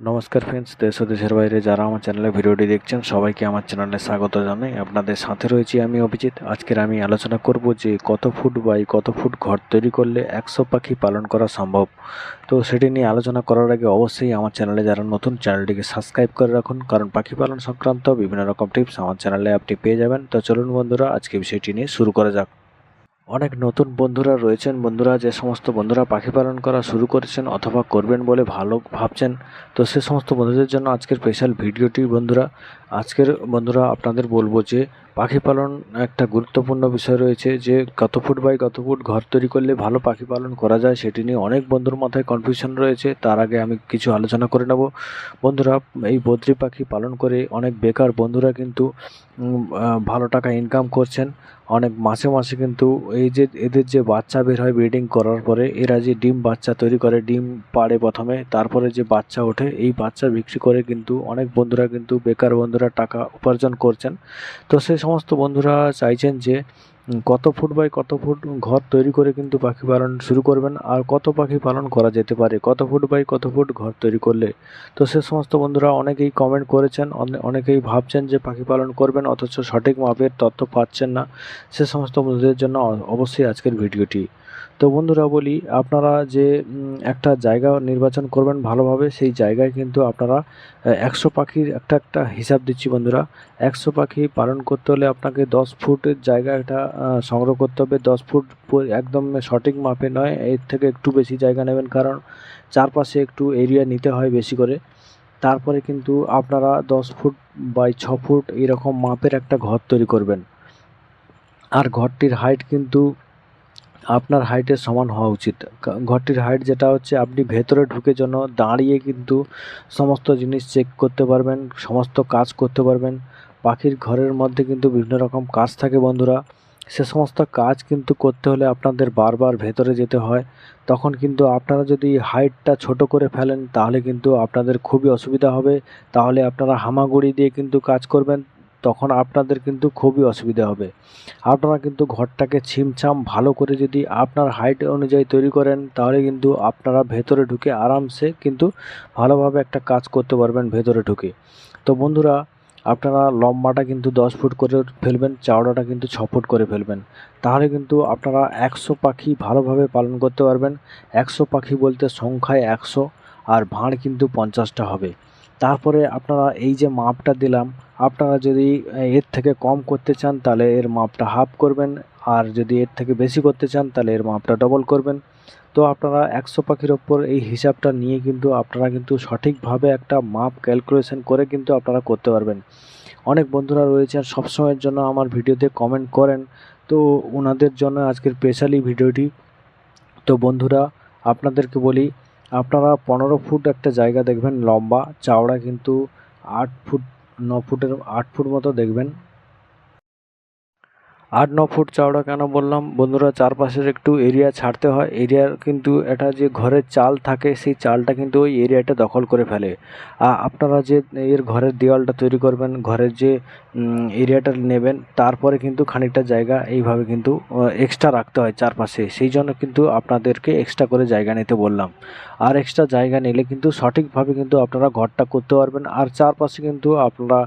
নমস্কার ফ্রেন্ডস দেশ ও দেশের বাইরে যারা আমার চ্যানেলে ভিডিওটি দেখছেন, সবাইকে আমার চ্যানেলে স্বাগত জানাই। আপনাদের সাথে রয়েছি আমি অভিজিৎ। আজকের আমি আলোচনা করব যে কত ফুট বাই কত ফুট ঘর তৈরি করলে একশো পাখি পালন করা সম্ভব। তো সেটি নিয়ে আলোচনা করার আগে অবশ্যই আমার চ্যানেলে যারা নতুন চ্যানেলটিকে সাবস্ক্রাইব করে রাখুন, কারণ পাখি পালন সংক্রান্ত বিভিন্ন রকম টিপস আমার চ্যানেলে আপনি পেয়ে যাবেন। তো চলুন বন্ধুরা, আজকে বিষয়টি নিয়ে শুরু করা যাক। অনেক নতুন বন্ধুরা রয়েছেন। বন্ধুরা যে সমস্ত বন্ধুরা পাখি পালন করা শুরু করেছেন অথবা করবেন বলে ভালো ভাবছেন, তো সে সমস্ত বন্ধুদের জন্য আজকের স্পেশাল ভিডিওটি বন্ধুরা, আজকের বন্ধুরা আপনাদের বলব যে পাখি পালন একটা গুরুত্বপূর্ণ বিষয় রয়েছে যে কত ফুট বাই কত ফুট ঘর তৈরি করলে ভালো পাখি পালন করা যায় সেটি নিয়ে অনেক বন্ধুর মাথায় কনফিউশন রয়েছে, তার আগে আমি কিছু আলোচনা করে নেব। বন্ধুরা, এই বদ্রি পাখি পালন করে অনেক বেকার বন্ধুরা কিন্তু ভালো টাকা ইনকাম করছেন। অনেক মাসে মাসে কিন্তু এই যে এদের যে বাচ্চা বের হয় ব্রিডিং করার পরে, এরা যে ডিম বাচ্চা তৈরি করে, ডিম পাড়ে প্রথমে, তারপরে যে বাচ্চা ওঠে, এই বাচ্চা বিক্রি করে কিন্তু অনেক বন্ধুরা কিন্তু বেকার বন্ধুরা টাকা উপার্জন করছেন। তো সেই সমস্ত বন্ধুরা চাইছেন যে কত ফুট বাই কত ফুট ঘর তৈরি করে কিন্তু পাখি পালন শুরু করবেন আর কত পাখি পালন করা যেতে পারে? কত ফুট বাই কত ফুট ঘর তৈরি করলে? তো সে সমস্ত বন্ধুরা অনেকেই কমেন্ট করেছেন, অনে- অনেকেই ভাবছেন যে পাখি পালন করবেন, অথচ সঠিক মাপের তথ্য পাচ্ছেন না। সে সমস্ত বন্ধুদের জন্য অবশ্যই আজকের ভিডিওটি। তো বন্ধুরা বলি, আপনারা যে একটা জায়গা নির্বাচন করবেন ভালোভাবে, সেই জায়গায় কিন্তু আপনারা একশো পাখির একটা একটা হিসাব দিচ্ছি বন্ধুরা। একশো পাখি পালন করতে হলে আপনাকে দশ ফুটের জায়গা একটা সংগ্রহ করতে হবে। দশ ফুট একদম সঠিক মাপে নয়, এর থেকে একটু বেশি জায়গা নেবেন কারণ চারপাশে একটু এরিয়া নিতে হয় বেশি করে। তারপরে কিন্তু আপনারা দশ ফুট বাই ছ ফুট এরকম মাপের একটা ঘর তৈরি করবেন। আর ঘরটির হাইট কিন্তু আপনার হাইটের সমান হওয়া উচিত। ঘরটির হাইট যেটা হচ্ছে আপনি ভেতরে ঢুকে জন্য দাঁড়িয়ে কিন্তু সমস্ত জিনিস চেক করতে পারবেন, সমস্ত কাজ করতে পারবেন। পাখির ঘরের মধ্যে কিন্তু বিভিন্ন রকম কাজ থাকে বন্ধুরা। সে সমস্ত কাজ কিন্তু করতে হলে আপনাদের বারবার ভেতরে যেতে হয়। তখন কিন্তু আপনারা যদি হাইটটা ছোট করে ফেলেন, তাহলে কিন্তু আপনাদের খুবই অসুবিধা হবে। তাহলে আপনারা হামাগুড়ি দিয়ে কিন্তু কাজ করবেন। তখন আপনাদের কিন্তু খুবই অসুবিধা হবে। আপনারা কিন্তু ঘরটাকে ছিমছাম ভালো করে যদি আপনার হাইট অনুযায়ী তৈরি করেন, তাহলে কিন্তু আপনারা ভেতরে ঢুকে আরামসে কিন্তু ভালোভাবে একটা কাজ করতে পারবেন ভেতরে ঢুকে। তো বন্ধুরা, আপনারা লম্বাটা কিন্তু দশ ফুট করে ফেলবেন, চওড়াটা কিন্তু ছ ফুট করে ফেলবেন। তাহলে কিন্তু আপনারা একশো পাখি ভালোভাবে পালন করতে পারবেন। একশো পাখি বলতে সংখ্যায় একশো, আর ভাঁড় কিন্তু পঞ্চাশটা হবে। তারপরে আপনারা এই যে মাপটা দিলাম, আপনারা যদি এর থেকে কম করতে চান তাহলে এর মাপটা হাফ করবেন, আর যদি এর থেকে বেশি করতে চান তাহলে এর মাপটা ডবল করবেন। তো আপনারা একশো পাখির ওপর এই হিসাবটা নিয়ে কিন্তু আপনারা কিন্তু সঠিকভাবে একটা মাপ ক্যালকুলেশন করে কিন্তু আপনারা করতে পারবেন। অনেক বন্ধুরা রয়েছেন, সবসময়ের জন্য আমার ভিডিওতে কমেন্ট করেন। তো ওনাদের জন্য আজকের স্পেশালি ভিডিওটি। তো বন্ধুরা, আপনাদেরকে বলি আপনারা পনেরো ফুট একটা জায়গা দেখবেন লম্বা, চওড়া কিন্তু আট ফুট, ন ফুটের, আট ফুট মতো দেখবেন। আট, ন ফুট চওড়া কেন বললাম? বন্ধুরা, চারপাশের একটু এরিয়া ছাড়তে হয়। এরিয়ার কিন্তু এটা যে ঘরের চাল থাকে, সেই চালটা কিন্তু ওই এরিয়াটা দখল করে ফেলে। আ- আপনারা যে এর ঘরের দেওয়ালটা তৈরি করবেন, ঘরের যে এরিয়াটা নেবেন, তারপরে কিন্তু খানিকটা জায়গা এইভাবে কিন্তু এক্সট্রা রাখতে হয় চারপাশে। সেই জন্য কিন্তু আপনাদেরকে এক্সট্রা করে জায়গা নিতে বললাম। আর এক্সট্রা জায়গা নিলে কিন্তু সঠিকভাবে কিন্তু আপনারা ঘরটা করতে পারবেন। আর চারপাশে কিন্তু আপনারা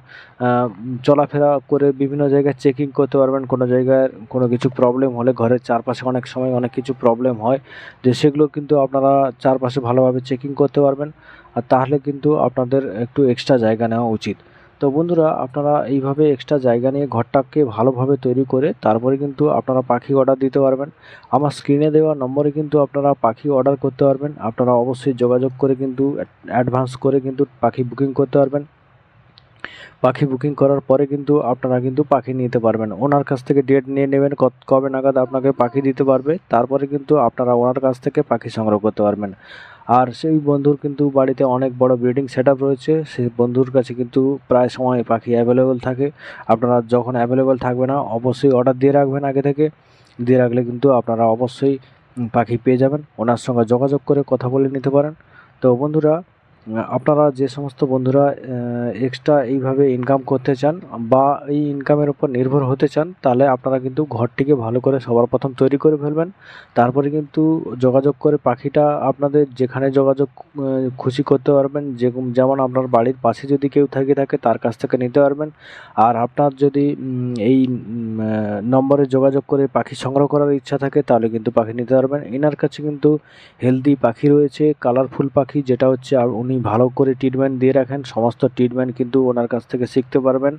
চলাফেরা করে বিভিন্ন জায়গায় চেকিং করতে পারবেন। কোনো জায়গায় কোনো কিছু প্রবলেম হলে ঘরের চারপাশে অনেক সময় অনেক কিছু প্রবলেম হয়, যে সেগুলো কিন্তু আপনারা চারপাশে ভালোভাবে চেকিং করতে পারবেন আর তাহলে কিন্তু আপনাদের একটু এক্সট্রা জায়গা নেওয়া উচিত। তো বন্ধুরা, আপনারা এইভাবে এক্সট্রা জায়গা নিয়ে ঘরটাকে ভালোভাবে তৈরি করে তারপরে কিন্তু আপনারা পাখি অর্ডার দিতে পারবেন। আমার স্ক্রিনে দেওয়া নম্বরে কিন্তু আপনারা পাখি অর্ডার করতে পারবেন। আপনারা অবশ্যই যোগাযোগ করে কিন্তু অ্যাডভান্স করে কিন্তু পাখি বুকিং করতে পারবেন। পাখি বুকিং করার পরে কিন্তু আপনারা কিন্তু পাখি নিতে পারবেন। ওনার কাছ থেকে ডেট নিয়ে নেবেন কবে নাগাদ আপনাকে পাখি দিতে পারবে, তারপরে কিন্তু আপনারা ওনার কাছ থেকে পাখি সংগ্রহ করতে পারবেন। আর সেই বন্ধুর কিন্তু বাড়িতে অনেক বড় ব্রিডিং সেট রয়েছে সেই বন্ধুর কাছে কিন্তু প্রায় সময় পাখি অ্যাভেলেবেল থাকে। আপনারা যখন অ্যাভেলেবেল থাকবে না, অবশ্যই অর্ডার দিয়ে রাখবেন আগে থেকে। দিয়ে রাখলে কিন্তু আপনারা অবশ্যই পাখি পেয়ে যাবেন। ওনার সঙ্গে যোগাযোগ করে কথা বলে নিতে পারেন। তো বন্ধুরা আপনারা যে সমস্ত বন্ধুরা এক্সট্রা এইভাবে ইনকাম করতে চান বা এই ইনকামের উপর নির্ভর হতে চান, তাহলে আপনারা কিন্তু ঘরটিকে ভালো করে সবার প্রথম তৈরি করে ফেলবেন। তারপরে কিন্তু যোগাযোগ করে পাখিটা আপনাদের যেখানে যোগাযোগ খুশি করতে পারবেন, যে যেমন আপনার বাড়ির পাশে যদি কেউ থেকে থাকে, তার কাছ থেকে নিতে পারবেন। আর আপনার যদি এই নম্বরে যোগাযোগ করে পাখি সংগ্রহ করার ইচ্ছা থাকে, তাহলে কিন্তু পাখি নিতে পারবেন। এনার কাছে কিন্তু হেলদি পাখি রয়েছে কালারফুল পাখি, যেটা হচ্ছে উনি ভালো করে ট্রিটমেন্ট দিয়ে রাখেন, সমস্ত ট্রিটমেন্ট কিন্তু ওনার কাছ থেকে শিখতে পারবেন।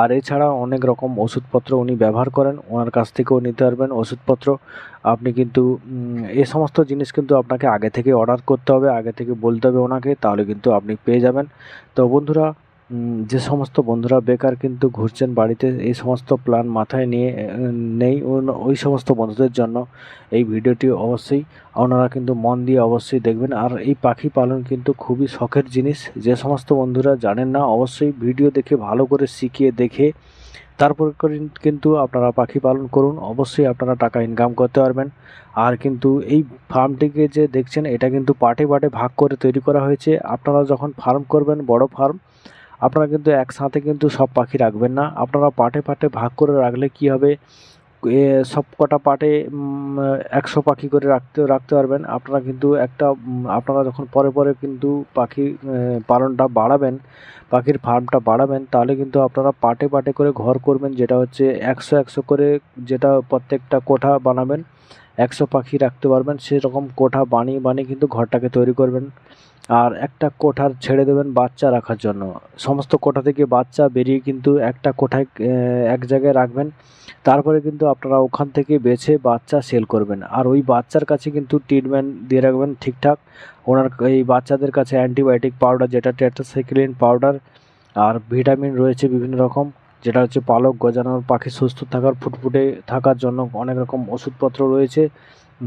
আর এছাড়া অনেক রকম ওষুধপত্র উনি ব্যবহার করেন, ওনার কাছ থেকেও নিতে পারবেন ওষুধপত্র। আপনি কিন্তু এ সমস্ত জিনিস কিন্তু আপনাকে আগে থেকে অর্ডার করতে হবে, আগে থেকে বলতে হবে ওনাকে, তাহলে কিন্তু আপনি পেয়ে যাবেন। তো বন্ধুরা যে সমস্ত বন্ধুরা বেকার কিন্তু ঘুরছেন বাড়িতে, এই সমস্ত প্ল্যান মাথায় নিয়ে নেই ওই সমস্ত বন্ধুদের জন্য এই ভিডিওটি অবশ্যই। ওনারা কিন্তু মন দিয়ে অবশ্যই দেখবেন। আর এই পাখি পালন কিন্তু খুবই শখের জিনিস। যে সমস্ত বন্ধুরা জানেন না, অবশ্যই ভিডিও দেখে, ভালো করে শিখিয়ে দেখে, তারপর কিন্তু আপনারা পাখি পালন করুন। অবশ্যই আপনারা টাকা ইনকাম করতে পারবেন। আর কিন্তু এই ফার্মটিকে যে দেখছেন, এটা কিন্তু পার্টে পার্টে ভাগ করে তৈরি করা হয়েছে। আপনারা যখন ফার্ম করবেন, বড় ফার্ম আপনারা কিন্তু একসাথে কিন্তু সব পাখি রাখবেন না। আপনারা পার্টে পার্টে ভাগ করে রাখলে কি হবে? সব কটা পার্টে একশো পাখি করে রাখতে রাখতে পারবেন। আপনারা কিন্তু একটা আপনারা যখন পরে পরে কিন্তু পাখি পালনটা বাড়াবেন, পাখির ফার্মটা বাড়াবেন, তাহলে কিন্তু আপনারা পার্টে পার্টে করে ঘর করবেন, যেটা হচ্ছে একশো একশো করে যেটা প্রত্যেকটা কোঠা বানাবেন। একশো পাখি রাখতে পারবেন, সেরকম কোঠা বানিয়ে বানিয়ে কিন্তু ঘরটাকে তৈরি করবেন। আর একটা কোঠার ছেড়ে দেবেন বাচ্চা রাখার জন্য। সমস্ত কোঠা থেকে বাচ্চা বেরিয়ে কিন্তু একটা কোঠায় এক জায়গায় রাখবেন। তারপরে কিন্তু আপনারা ওখান থেকে বেছে বাচ্চা সেল করবেন। আর ওই বাচ্চার কাছে কিন্তু ট্রিটমেন্ট দিয়ে রাখবেন ঠিকঠাক। ওনার এই বাচ্চাদের কাছে অ্যান্টিবায়োটিক পাউডার, যেটা টেট্রাসাইক্লিন পাউডার আর ভিটামিন রয়েছে বিভিন্ন রকম। যেটা হচ্ছে পালক গজানোর, পাখি সুস্থ থাকার, ফুটফুটে থাকার জন্য অনেক রকম ওষুধপত্র রয়েছে।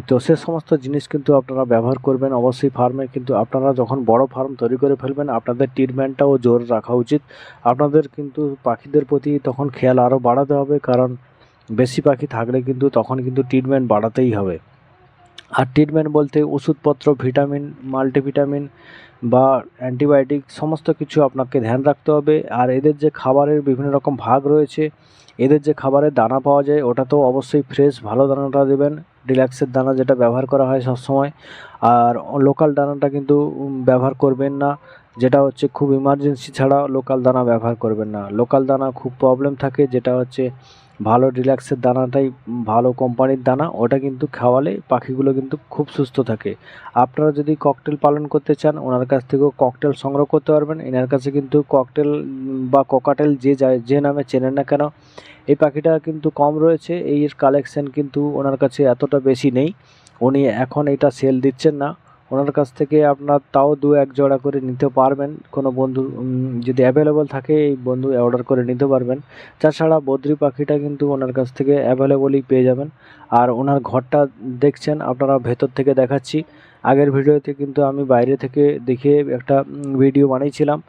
তো সে সমস্ত জিনিস কিন্তু আপনারা ব্যবহার করবেন। অবশ্যই ফার্মে কিন্তু আপনারা যখন বড় ফার্ম তৈরি করে ফেলবেন, আপনাদের ট্রিটমেন্টটাও জোর রাখা উচিত। আপনাদের কিন্তু পাখিদের প্রতি তখন খেয়াল আরও বাড়াতে হবে, কারণ বেশি পাখি থাকলে কিন্তু তখন কিন্তু ট্রিটমেন্ট বাড়াতেই হবে। আর ট্রিটমেন্ট বলতে ওষুধপত্র ভিটামিন মাল্টিভিটামিন বা অ্যান্টিবায়োটিক সমস্ত কিছু আপনাকে ধ্যান রাখতে হবে। আর এদের যে খাবারের বিভিন্ন রকম ভাগ রয়েছে, এদের যে খাবারের দানা পাওয়া যায় ওটা তো অবশ্যই ফ্রেশ ভালো দানাটা দেবেন। রিল্যাক্সের দানা যেটা ব্যবহার করা হয় সবসময়। আর লোকাল দানাটা কিন্তু ব্যবহার করবেন না, যেটা হচ্ছে খুব ইমার্জেন্সি ছাড়া লোকাল দানা ব্যবহার করবেন না। লোকাল দানা খুব প্রবলেম থাকে, যেটা হচ্ছে ভালো রিল্যাক্সের দানাটাই ভালো কোম্পানির দানা, ওটা কিন্তু খাওয়ালে পাখিগুলো কিন্তু খুব সুস্থ থাকে। আপনারা যদি ককটেল পালন করতে চান, ওনার কাছ থেকেও ককটেল সংগ্রহ করতে পারবেন। এনার কাছে কিন্তু ককটেল বা ককাটেল যে যায় যে নামে চেনেন না কেন, এই পাখিটা কিন্তু কম রয়েছে। এই কালেকশন কিন্তু ওনার কাছে এতটা বেশি নেই। উনি এখন এটা সেল দিচ্ছেন না। ওনার কাছ থেকে আপনার তাও দু এক জোড়া করে নিতে পারবেন। কোনো বন্ধু যদি অ্যাভেলেবল থাকে, এই বন্ধু অর্ডার করে নিতে পারবেন। তাছাড়া বদ্রি পাখিটা কিন্তু ওনার কাছ থেকে অ্যাভেলেবলই পেয়ে যাবেন। আর ওনার ঘরটা দেখছেন, আপনারা ভেতর থেকে দেখাচ্ছি। আগের ভিডিওতে কিন্তু আমি বাইরে থেকে দেখিয়ে একটা ভিডিও বানিয়েছিলাম।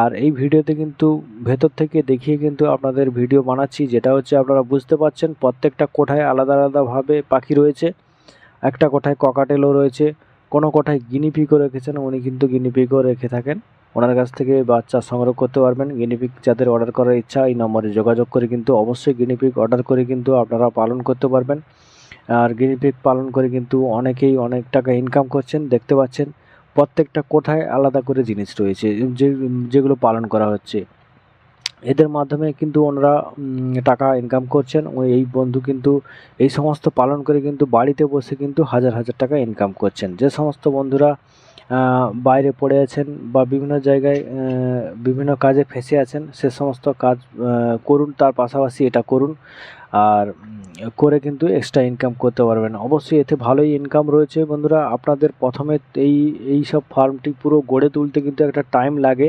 আর এই ভিডিওতে কিন্তু ভেতর থেকে দেখিয়ে কিন্তু আপনাদের ভিডিও বানাচ্ছি। যেটা হচ্ছে আপনারা বুঝতে পারছেন, প্রত্যেকটা কোঠায় আলাদা আলাদাভাবে পাখি রয়েছে। একটা কোঠায় ককাটেলও রয়েছে। কোনো কোঠায় গিনিপিগও রেখেছেন, উনি কিন্তু গিনিপিগও রেখে থাকেন। ওনার কাছ থেকে বাচ্চা সংগ্রহ করতে পারবেন। গিনিপিগ যাদের অর্ডার করার ইচ্ছা, এই নম্বরে যোগাযোগ করে কিন্তু অবশ্যই গিনিপিগ অর্ডার করে কিন্তু আপনারা পালন করতে পারবেন। আর গিনিপিগ পালন করে কিন্তু অনেকেই অনেক টাকা ইনকাম করছেন, দেখতে পাচ্ছেন। প্রত্যেকটা কোঠায় আলাদা করে জিনিস রয়েছে, যে, যেগুলো পালন করা হচ্ছে। এদের মাধ্যমে কিন্তু ওনারা টাকা ইনকাম করছেন। এই বন্ধু কিন্তু, এই সমস্ত পালন করে কিন্তু বাড়িতে বসে কিন্তু হাজার হাজার টাকা ইনকাম করছেন। যে সমস্ত বন্ধুরা বাইরে পড়ে আছেন বা বিভিন্ন জায়গায় বিভিন্ন কাজে ফেঁসে আছেন, সে সমস্ত কাজ করুন, তার পাশাপাশি এটা করুন। আর করে কিন্তু এক্সট্রা ইনকাম করতে পারবেন। অবশ্যই এতে ভালোই ইনকাম রয়েছে বন্ধুরা। আপনাদের প্রথমে এই এই সব ফার্মটি পুরো গড়ে তুলতে কিন্তু একটা টাইম লাগে।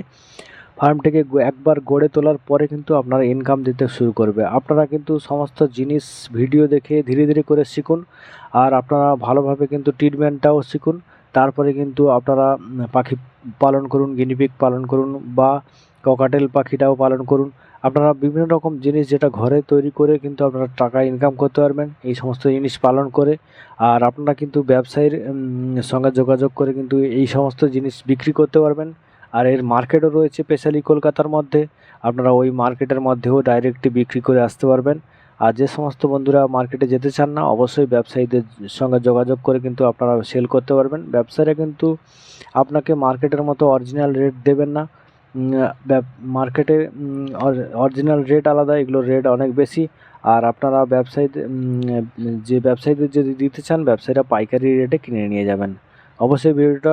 ফার্মটিকে একবার গড়ে তোলার পরে কিন্তু আপনারা ইনকাম দিতে শুরু করবে। আপনারা কিন্তু সমস্ত জিনিস ভিডিও দেখে ধীরে ধীরে করে শিখুন। আর আপনারা ভালোভাবে কিন্তু ট্রিটমেন্টটাও শিখুন। তারপরে কিন্তু আপনারা পাখি পালন করুন গিনিপিগ পালন করুন বা ককাটেল পাখিটাও পালন করুন। আপনারা বিভিন্ন রকম জিনিস যেটা ঘরে তৈরি করে কিন্তু আপনারা টাকা ইনকাম করতে পারবেন। এই সমস্ত জিনিস পালন করে। আর আপনারা কিন্তু ব্যবসায়ীর সঙ্গে যোগাযোগ করে কিন্তু এই সমস্ত জিনিস বিক্রি করতে পারবেন। আর এর মার্কেটও রয়েছে স্পেশালি কলকাতার মধ্যে। আপনারা ওই মার্কেটের মধ্যেও ডাইরেক্টলি বিক্রি করে আসতে পারবেন। আর যে সমস্ত বন্ধুরা মার্কেটে যেতে চান না, অবশ্যই ব্যবসায়ীদের সঙ্গে যোগাযোগ করে কিন্তু আপনারা সেল করতে পারবেন। ব্যবসায়ীরা কিন্তু আপনাকে মার্কেটের মতো অরিজিনাল রেট দেবেন না। মার্কেটে অরিজিনাল রেট আলাদা এগুলোর রেট অনেক বেশি। আর আপনারা ব্যবসায়ীদের যে ব্যবসায়ীদের যদি দিতে চান, ব্যবসায়ীরা পাইকারি রেটে কিনে নিয়ে যাবেন। অবশ্যই ভিডিওটা